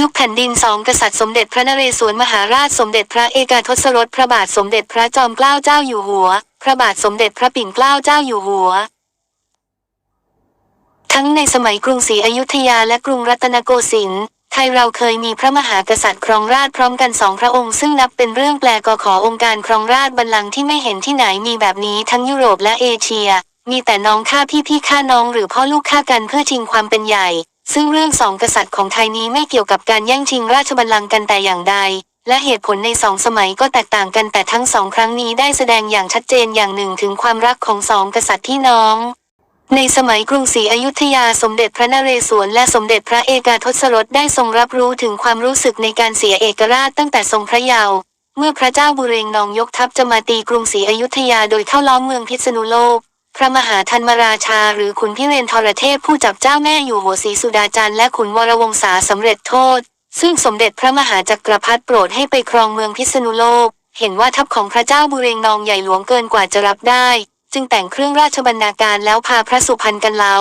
ยุคแผ่นดินสองกษัตริย์สมเด็จพระนเรศวรมหาราชสมเด็จพระเอกาทศรสพระบาทสมเด็จพระจอมเกล้าเจ้าอยู่หัว พระบาทสมเด็จพระปิ่นเกล้าเจ้าอยู่หัว ทั้งในสมัยกรุงศรีอยุธยาและกรุงรัตนโกสินทร์ไทยเราเคยมีพระมหากษัตริย์ครองราชพร้อมกันสองพระองค์ซึ่งนับเป็นเรื่องแปลกขอองค์การครองราชบัลลังก์ที่ไม่เห็นที่ไหนมีแบบนี้ทั้งยุโรปและเอเชีย มีแต่น้องฆ่าพี่พี่ฆ่าน้องหรือพ่อลูกฆ่ากันเพื่อชิงความเป็นใหญ่ ซึ่งเรื่องสองกษัตริย์ของไทยนี้ไม่เกี่ยวกับการแย่งชิงราชบัลลังก์กันแต่อย่างใด และเหตุผลในสองสมัยก็แตกต่างกันแต่ทั้งสองครั้งนี้ได้แสดงอย่างชัดเจนอย่างหนึ่งถึงความรักของสองกษัตริย์ที่น้อง ในสมัยกรุงศรีอยุธยาสมเด็จพระนเรศวรและสมเด็จพระเอกาทศรสได้ทรงรับรู้ถึงความรู้สึกในการเสียเอกราชตั้งแต่ทรงพระเยาว์เมื่อพระเจ้าบุเรงนองยกทัพจะมาตีกรุงศรีอยุธยาโดยเข้าล้อมเมืองพิษณุโลก พระมหาธันมราชาหรือขุนพิเรนทรเทพผู้จับเจ้าแม่อยู่หัวศรีสุดาจันทร์และขุนวรวงศาสำเร็จโทษ ซึ่งสมเด็จพระมหาจักรพรรดิโปรดให้ไปครองเมืองพิษณุโลก เห็นว่าทัพของพระเจ้าบุเรงนองใหญ่หลวงเกินกว่าจะรับได้ จึงแต่งเครื่องราชบรรณาการแล้วพาพระสุพรรณกันเล้า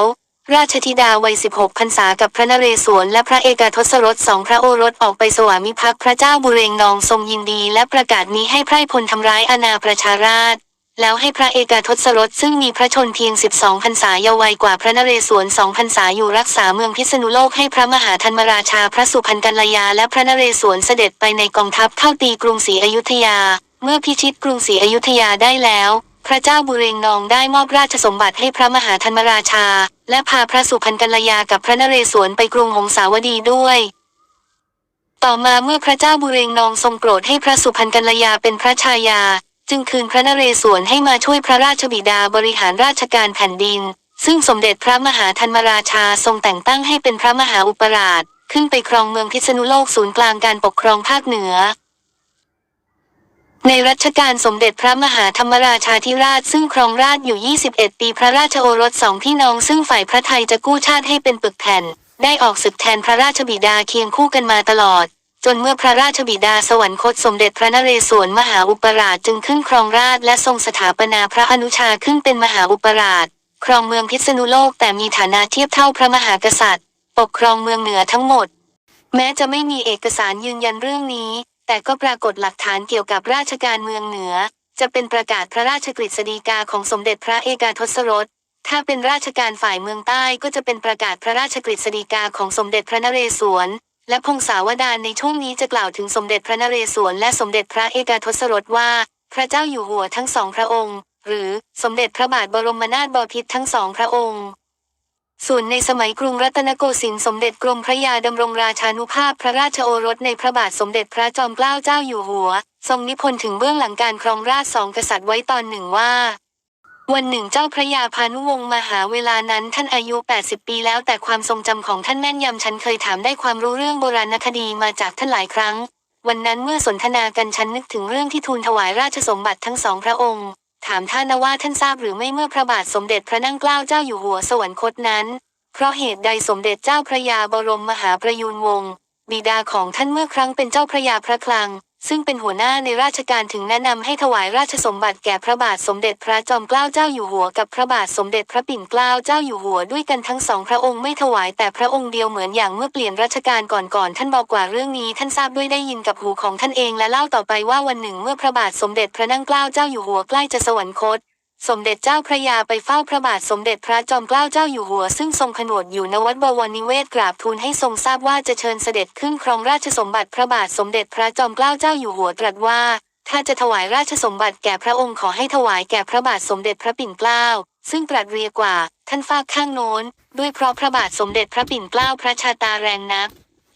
ราชธิดาวัย 16 พรรษากับพระนเรศวรและพระเอกาทศรสสองพระโอรสออกไปสวามิภักดิ์พระเจ้าบุเรงนองทรงยินดีและประกาศนี้ให้ไพร่พลทำร้ายอาณาประชาราษฎร แล้วให้พระเอกาทศรสซึ่งมีพระชนเพียง 12พรรษาเยาว์วัยกว่าพระนเรศวรสองพรรษาอยู่รักษาเมืองพิษณุโลกให้พระมหาธนมราชาพระสุพรรณกัลยาและพระนเรศวรเสด็จไปในกองทัพเข้าตีกรุงศรีอยุธยา เมื่อพิชิตกรุงศรีอยุธยาได้แล้ว พระเจ้าบุเรงนองได้มอบราชสมบัติให้พระมหาธนมราชา และพาพระสุพรรณกัลยากับพระนเรศวรไปกรุงหงสาวดีด้วยต่อมาเมื่อพระเจ้าบุเรงนองทรงโปรดให้พระสุพรรณกัลยาเป็นพระชายา จึงคืนพระนเรศวรให้มาช่วยพระราชบิดาบริหารราชการแผ่นดิน ซึ่งสมเด็จพระมหาธันมราชาทรงแต่งตั้งให้เป็นพระมหาอุปราช ขึ้นไปครองเมืองพิษณุโลกศูนย์กลางการปกครองภาคเหนือ ในรัชกาลสมเด็จพระมหาธรรมราชาธิราชซึ่งครองราชอยู่ 21 ปีพระราชโอรสสองพี่น้องซึ่งฝ่ายพระไทยจะกู้ชาติให้เป็นปึกแผ่น ได้ออกศึกแทนพระราชบิดาเคียงคู่กันมาตลอด จนเมื่อพระราชบิดาสวรรคตสมเด็จพระนเรศวรมหาอุปราชจึงขึ้นครองราชและทรงสถาปนาพระอนุชาขึ้นเป็นมหาอุปราช ครองเมืองพิษณุโลกแต่มีฐานะเทียบเท่าพระมหากษัตริย์ ปกครองเมืองเหนือทั้งหมด แม้จะไม่มีเอกสารยืนยันเรื่องนี้ แต่ก็ปรากฏหลักฐานเกี่ยวกับราชการเมืองเหนือ จะเป็นประกาศพระราชกฤษฎีกาของสมเด็จพระเอกาทศรสถ้าเป็นราชการฝ่ายเมืองใต้ก็จะเป็นประกาศพระราชกฤษฎีกาของสมเด็จพระนเรศวร และพงศาวดารในช่วงนี้จะกล่าวถึงสมเด็จพระนเรศวรและสมเด็จพระเอกาทศรสว่า พระเจ้าอยู่หัวทั้งสองพระองค์ หรือสมเด็จพระบาทบรมนาถบพิตรทั้งสองพระองค์ ส่วนในสมัยกรุงรัตนโกสินทร์สมเด็จกรมพระยาดำรงราชานุภาพพระราชโอรสในพระบาทสมเด็จพระจอมเกล้าเจ้าอยู่หัว ทรงนิพนธ์ถึงเบื้องหลังการครองราชสองกษัตริย์ไว้ตอนหนึ่งว่า วันหนึ่งเจ้าพระยาพานุวงศ์มาหาเวลานั้นท่านอายุ 80 ปีแล้วแต่ความทรงจำของท่านแม่นยำฉันเคยถามได้ความรู้เรื่องโบราณคดีมาจากท่านหลายครั้ง วันนั้นเมื่อสนทนากันฉันนึกถึงเรื่องที่ทูลถวายราชสมบัติทั้งสองพระองค์ ถามท่านว่าท่านทราบหรือไม่เมื่อพระบาทสมเด็จพระนั่งเกล้าเจ้าอยู่หัวสวรรคตนั้น เพราะเหตุใดสมเด็จเจ้าพระยาบรมมหาประยูนวงศ์บิดาของท่านเมื่อครั้งเป็นเจ้าพระยาพระคลัง ซึ่งเป็นหัวหน้าในราชการถึงแนะนำให้ถวายราชสมบัติแก่พระบาทสมเด็จพระจอมเกล้าเจ้าอยู่หัวกับพระบาทสมเด็จพระปิ่นเกล้าเจ้าอยู่หัวด้วยกันทั้งสองพระองค์ไม่ถวายแต่พระองค์เดียวเหมือนอย่างเมื่อเปลี่ยนราชการก่อนๆท่านบอกกว่าเรื่องนี้ท่านทราบด้วยได้ยินกับหูของท่านเองและเล่าต่อไปว่าวันหนึ่งเมื่อพระบาทสมเด็จพระนั่งเกล้าเจ้าอยู่หัวใกล้จะสวรรคต สมเด็จเจ้าพระยาไปเฝ้าพระบาทสมเด็จพระจอมเกล้าเจ้าอยู่หัว ซึ่งทรงผนวดอยู่ณวัดบวรนิเวศกราบทูลให้ทรงทราบว่าจะเชิญเสด็จขึ้นครองราชสมบัติพระบาทสมเด็จพระจอมเกล้าเจ้าอยู่หัวตรัสว่า ถ้าจะถวายราชสมบัติแก่พระองค์ขอให้ถวายแก่พระบาทสมเด็จพระปิ่นเกล้า ซึ่งตรัสเรียกว่า ท่านฝากข้างโน้น ด้วยเพราะพระบาทสมเด็จพระปิ่นเกล้าพระชาตาแรงนัก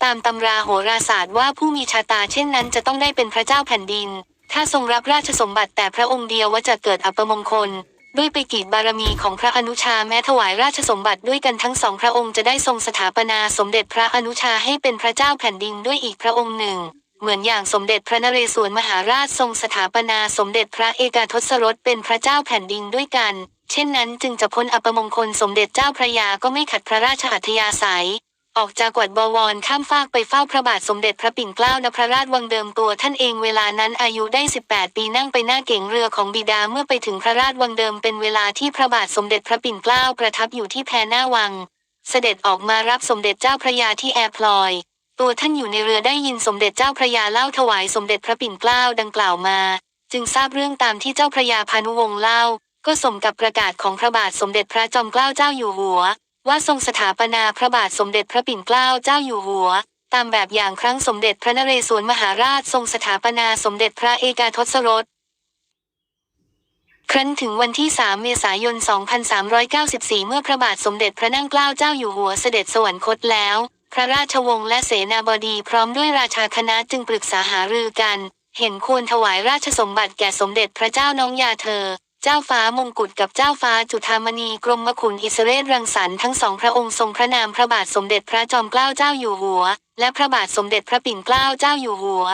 ตามตำราโหราศาสตร์ว่าผู้มีชาตาเช่นนั้นจะต้องได้เป็นพระเจ้าแผ่นดิน ถ้าทรงรับราชสมบัติแต่พระองค์เดียวว่าจะเกิดอัปมงคล ด้วยไปกีดบารมีของพระอนุชาแม้ถวายราชสมบัติด้วยกันทั้งสองพระองค์จะได้ทรงสถาปนาสมเด็จพระอนุชาให้เป็นพระเจ้าแผ่นดินด้วยอีกพระองค์หนึ่ง เหมือนอย่างสมเด็จพระนเรศวรมหาราชทรงสถาปนาสมเด็จพระเอกาทศรสเป็นพระเจ้าแผ่นดินด้วยกัน เช่นนั้นจึงจะพ้นอัปมงคลสมเด็จเจ้าพระยาก็ไม่ขัดพระราชอัธยาศัย ออกจากกวดบวรข้ามฟากไปเฝ้าพระบาทสมเด็จพระปิ่นเกล้านพระราชวังเดิมตัวท่านเองเวลานั้นอายุได้ 18 ปีนั่งไปหน้าเก๋งเรือของบิดาเมื่อไปถึงพระราชวังเดิมเป็นเวลาที่พระบาทสมเด็จพระปิ่นเกล้าประทับอยู่ที่แพหน้าวัง เสด็จออกมารับสมเด็จเจ้าพระยาที่แอร์พลอยตตัวท่านอยู่ในเรือได้ยินสมเด็จเจ้าพระยาเล่าถวายสมเด็จพระปิ่นเกล้าดังกล่าวมา จึงทราบเรื่องตามที่เจ้าพระยาพานุวงศ์เล่า ก็สมกับประกาศของพระบาทสมเด็จพระจอมเกล้าเจ้าอยู่หัว ว่าทรงสถาปนาพระบาทสมเด็จพระปิ่นเกล้าเจ้าอยู่หัว ตามแบบอย่างครั้งสมเด็จพระนเรศวรมหาราชทรงสถาปนาสมเด็จพระเอกาทศรสครั้นถึงวันที่ 3 เมษายน 2394 เมื่อพระบาทสมเด็จพระนั่งเกล้าเจ้าอยู่หัวเสด็จสวรรคตแล้ว พระราชวงศ์และเสนาบดีพร้อมด้วยราชาคณะจึงปรึกษาหารือกัน เห็นควรถวายราชสมบัติแก่สมเด็จพระเจ้าน้องยาเธอ เจ้าฟ้ามงกุฎกับเจ้าฟ้าจุธามณีกรมขุนอิสเรศรังสรรค์ทั้งสองพระองค์ทรงพระนามพระบาทสมเด็จพระจอมเกล้าเจ้าอยู่หัว และพระบาทสมเด็จพระปิ่นเกล้าเจ้าอยู่หัว